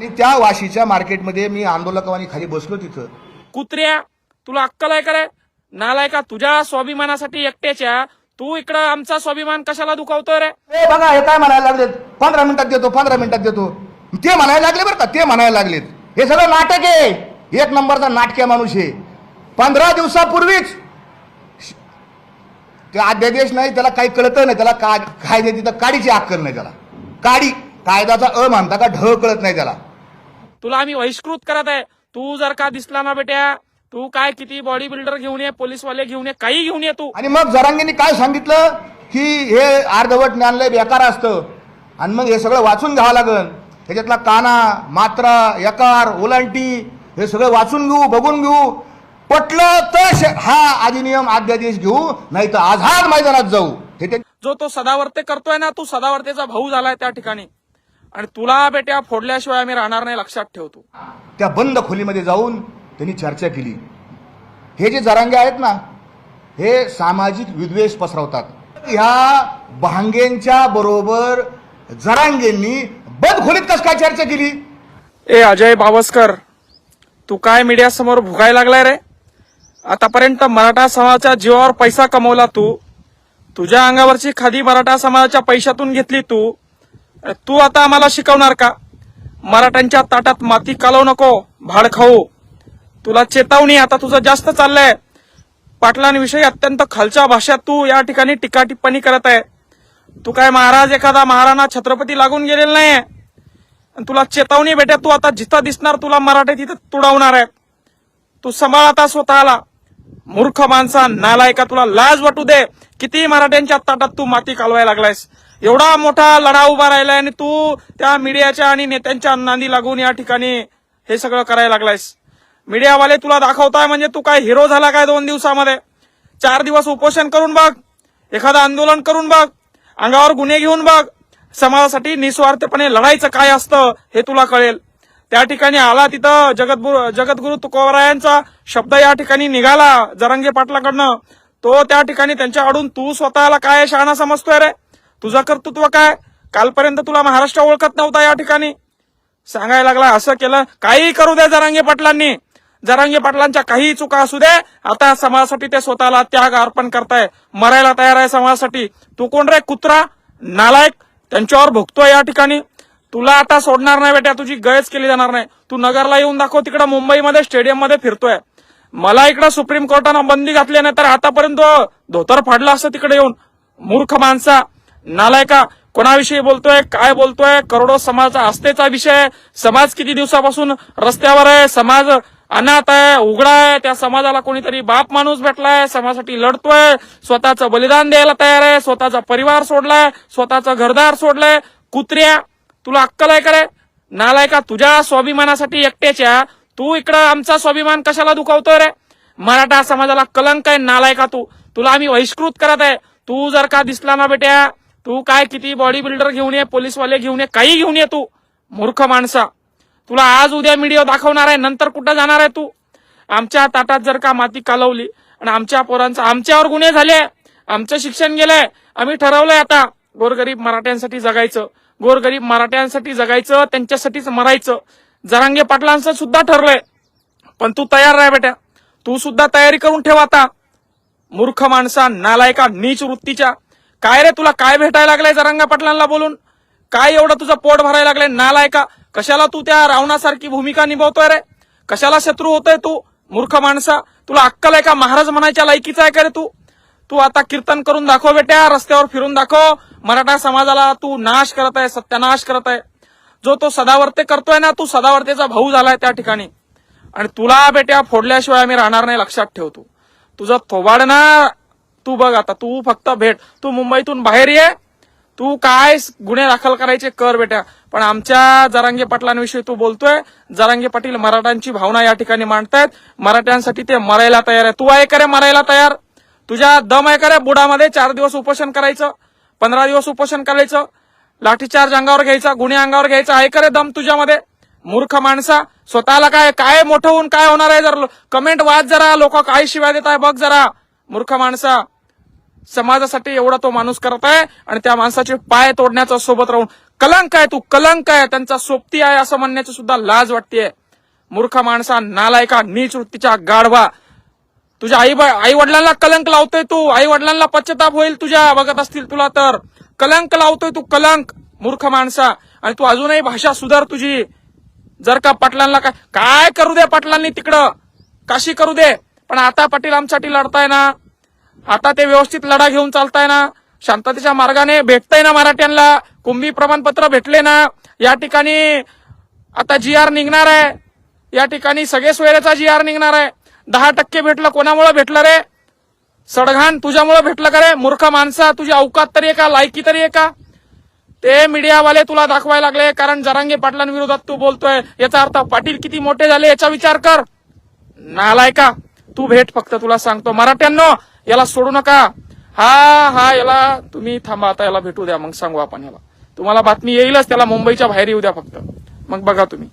आणि त्या वाशीच्या मार्केटमध्ये मी आंदोलकांनी खाली बसलो तिथं. कुत्र्या तुला अक्कल आहे करे नालाय का? तुझ्या स्वाभिमानासाठी एकट्याच्या तू इकडं आमचा स्वाभिमान कशाला दुखावतोय रे? ए बघा हे काय म्हणायला लागलेत? पंधरा मिनिटात देतो पंधरा मिनिटात देतो. ते म्हणायला लागले बरं का ते म्हणायला लागलेत. हे सगळं नाटक आहे. एक नंबरचा नाटक्या माणूस आहे. पंधरा दिवसापूर्वीच ते अध्यादेश नाही त्याला काही कळत नाही त्याला का कायदे तिथं काडीची अक्कल नाही त्याला. काडी कायद्याचा अ मानता का ढ कळत नाही त्याला. तुला आम्ही बहिष्कृत करत आहे. तू जर का दिसला ना बेट्या तू काय किती बॉडी बिल्डर घेऊन ये पोलीसवाले घेऊन ये काही घेऊन ये तू. आणि मग जरांगींनी काय सांगितलं? की हे अर्धवट ज्ञानलय बेकार असतं. आणि मग हे सगळं वाचून घ्यावं लागल त्याच्यातला काना मात्रा यकार ओलांटी हे सगळं वाचून घेऊ बघून घेऊ. पटलं तर हा अधिनियम अध्यादेश घेऊ नाही तर आझाद मैदानात जाऊ. हे ते जो तो सदावर्ते करतोय ना तू सदावर्तेचा भाऊ झालाय त्या ठिकाणी. आणि तुला बेट्या फोडल्याशिवाय आम्ही राहणार नाही लक्षात ठेवतो त्या बंद खोलीमध्ये जाऊन त्यांनी चर्चा केली. हे जे जरांगे आहेत ना हे सामाजिक विद्वेष पसरवतात. ह्या भांगेंच्या बरोबर जरांगेंनी बंद खोलीत कस काय चर्चा केली? ए अजय बावस्कर तू काय मीडिया समोर भुगायला लागलाय रे? आतापर्यंत मराठा समाजाच्या जीवावर पैसा कमवला तू. तुझ्या अंगावरची खादी मराठा समाजाच्या पैशातून घेतली तू. तू आता आम्हाला शिकवणार का? मराठ्यांच्या ताटात माती कालवू नको भाड खाऊ. तुला चेतावणी आता तुझं जास्त चाललंय. पाटलांविषयी अत्यंत खालच्या भाषेत तू या ठिकाणी टीका टिप्पणी करत आहे. तू काय महाराज एखादा महाराणा छत्रपती लागून गेलेला नाहीये? आणि तुला चेतावणी भेटे तू आता जिथं दिसणार तुला मराठी तिथं तुडवणार आहे. तू सांभाळ आता स्वतःला. मूर्ख माणसा नालायका तुला लाज वाटू दे. किती मराठ्यांच्या ताटात तू माती कालवायला लागलायस. एवढा मोठा लढा उभा राहिलाय आणि तू त्या मीडियाच्या आणि नेत्यांच्या नांदी लागून या ठिकाणी हे सगळं करायला लागलायस. मीडियावाले तुला दाखवताय म्हणजे तू काय हिरो झाला काय दोन दिवसामध्ये? चार दिवस उपोषण करून बघ. एखादं आंदोलन करून बघ. अंगावर गुन्हे घेऊन बघ. समाजासाठी निस्वार्थपणे लढायचं काय असतं हे तुला कळेल. त्या ठिकाणी आला तिथं जगद्गुरु जगद्गुरु तुकोबरायांचा शब्द या ठिकाणी निघाला जरंगे पाटलाकडनं. तो त्या ठिकाणी त्यांच्याकडून तू स्वतःला काय शहाणा समजतोय रे? तुझं कर्तृत्व काय? कालपर्यंत तुला महाराष्ट्र ओळखत नव्हता या ठिकाणी. सांगायला लागला असं केलं काही करू दे जरांगे पाटलांनी. जरांगे पाटलांच्या काही चुका असू दे. आता समाजासाठी ते स्वतःला त्याग अर्पण करताय. मरायला तयार आहे समाजासाठी. तू कोण रे? कुत्रा? नालायक? त्यांच्यावर भोगतोय या ठिकाणी. तुला आता सोडणार नाही बेटा तुझी गयच केली जाणार नाही. तू नगरला येऊन दाखव तिकडे मुंबईमध्ये स्टेडियममध्ये फिरतोय. मला इकडं सुप्रीम कोर्टानं बंदी घातली नाही तर आतापर्यंत धोतर फाडला असतं तिकडे येऊन. मूर्ख माणसा नालायका कोणाविषयी बोलतोय काय बोलतोय करोडो समाजाचा आस्थेचा विषय समाज किती दिवसापासून रस्त्यावर आहे? समाज अनाथ आहे उघडा आहे त्या समाजाला कोणीतरी बाप माणूस भेटलाय समाजासाठी लढतोय स्वतःचं बलिदान द्यायला तयार आहे स्वतःचा परिवार सोडलाय स्वतःचं घरदार सोडलाय कुत्र्या तुला अक्कल आहे करे नालायका तुझ्या स्वाभिमानासाठी एकट्याच्या तू इकडं आमचा स्वाभिमान कशाला दुखावतोय रे? मराठा समाजाला कलंक आहे नालायका तू? तुला आम्ही बहिष्कृत करत आहे. तू जर का दिसला ना बेट्या तू काय किती बॉडी बिल्डर घेऊन ये पोलीसवाले घेऊन ये काही घेऊन ये तू मूर्ख माणसा. तुला आज उद्या मीडिया दाखवणार आहे नंतर कुठं जाणार आहे तू? आमच्या ताटात जर का माती कालवली आणि आमच्या पोरांचा आमच्यावर गुन्हे झाले आमचं शिक्षण गेलंय आम्ही ठरवलंय आता गोरगरीब मराठ्यांसाठी जगायचं. गोरगरीब मराठ्यांसाठी जगायचं त्यांच्यासाठीच मरायचं. जरांगे पाटलांचं सुद्धा ठरलंय. पण तू तयार राह बेट्या तू सुद्धा तयारी करून ठेव आता. मूर्ख माणसा नालायका नीच वृत्तीच्या. काय रे तुला काय भेटायला लागलंय जरांगा पाटलांना बोलून? काय एवढं तुझं पोट भरायला लागलंय नालायका? कशाला तू त्या रावणासारखी भूमिका निभावतोय रे? कशाला शत्रू होतोय तू मूर्ख माणसा? तुला अक्कल आहे का? महाराज म्हणायच्या लायकीचा आहे का रे तू? तू आता कीर्तन करून दाखव बेट्या रस्त्यावर फिरून दाखव. मराठा समाजाला तू नाश करत आहे सत्यानाश करत आहे. जो तो सदावर्ते करतोय ना तू सदावर्तेचा भाऊ झालाय त्या ठिकाणी. आणि तुला बेट्या फोडल्याशिवाय आम्ही राहणार नाही लक्षात ठेवतो तुझं थोबाड ना तू बघ आता तू फक्त भेट. तू मुंबईतून बाहेर ये. तू काय गुन्हे दाखल करायचे कर बेट्या. पण आमच्या जरांगे पाटलांविषयी तू बोलतोय. जरांगे पाटील मराठ्यांची भावना या ठिकाणी मांडतायत. मराठ्यांसाठी ते मरायला तयार आहे. तू आहे रे मरायला तयार? तुझ्या दम आहे रे बुडामध्ये चार दिवस उपोषण करायचं? पंधरा दिवस उपोषण करायचं लाठीचार्ज अंगावर घ्यायचा गुन्हे अंगावर घ्यायचा आहे का रे दम तुझ्यामध्ये? मूर्ख माणसा स्वतःला काय काय मोठं होऊन काय होणार आहे जर कमेंट वाच जरा लोक काय शिवाय देत आहे बघ जरा. मूर्ख माणसा समाजासाठी एवढा तो माणूस करत आहे आणि त्या माणसाचे पाय तोडण्याचा सोबत राहून. कलंक आहे तू कलंक आहे त्यांचा सोबती आहे असं म्हणण्याची सुद्धा लाज वाटतेय. मूर्ख माणसा नालायका नीच वृत्तीच्या गाढवा. तुझ्या आई आई वडिलांना कलंक लावतोय तू. आई वडिलांना पश्चाताप होईल तुझ्या. बघत असतील तुला तर. कलंक लावतोय तू कलंक. मूर्ख माणसा. आणि तू अजूनही भाषा सुधार तुझी. जर का पाटलांना काय काय करू दे पाटलांनी तिकडं? काशी करू दे? पण आता पाटील आमच्यासाठी लढताय ना. आता ते व्यवस्थित लढा घेऊन चालताय ना. शांततेच्या मार्गाने भेटताय ना मराठ्यांना. कुंभी प्रमाणपत्र भेटले ना. या ठिकाणी आता जी आर निघणार आहे. या ठिकाणी सगळे सोयऱ्याचा जी आर निघणार आहे. दहा टक्के भेटलं कोणामुळे भेटलं रे? सडघाण तुझ्यामुळे भेटलं का रे? मूर्ख माणसा तुझी अवकात तरी आहे का? लायकी तरी आहे का? ते मीडियावाले तुला दाखवायला लागले कारण जरांगे पाटलांविरोधात तू बोलतोय. याचा अर्थ पाटील किती मोठे झाले याचा विचार कर. नालाय का तू भेट फक्त तुला सांगतो. मराठ्यांनो याला सोडू नका. हा हा याला तुम्ही थांबा आता याला भेटू द्या. मग सांगू आपण याला. तुम्हाला बातमी येईलच त्याला मुंबईच्या बाहेर येऊ द्या फक्त. मग बघा तुम्ही.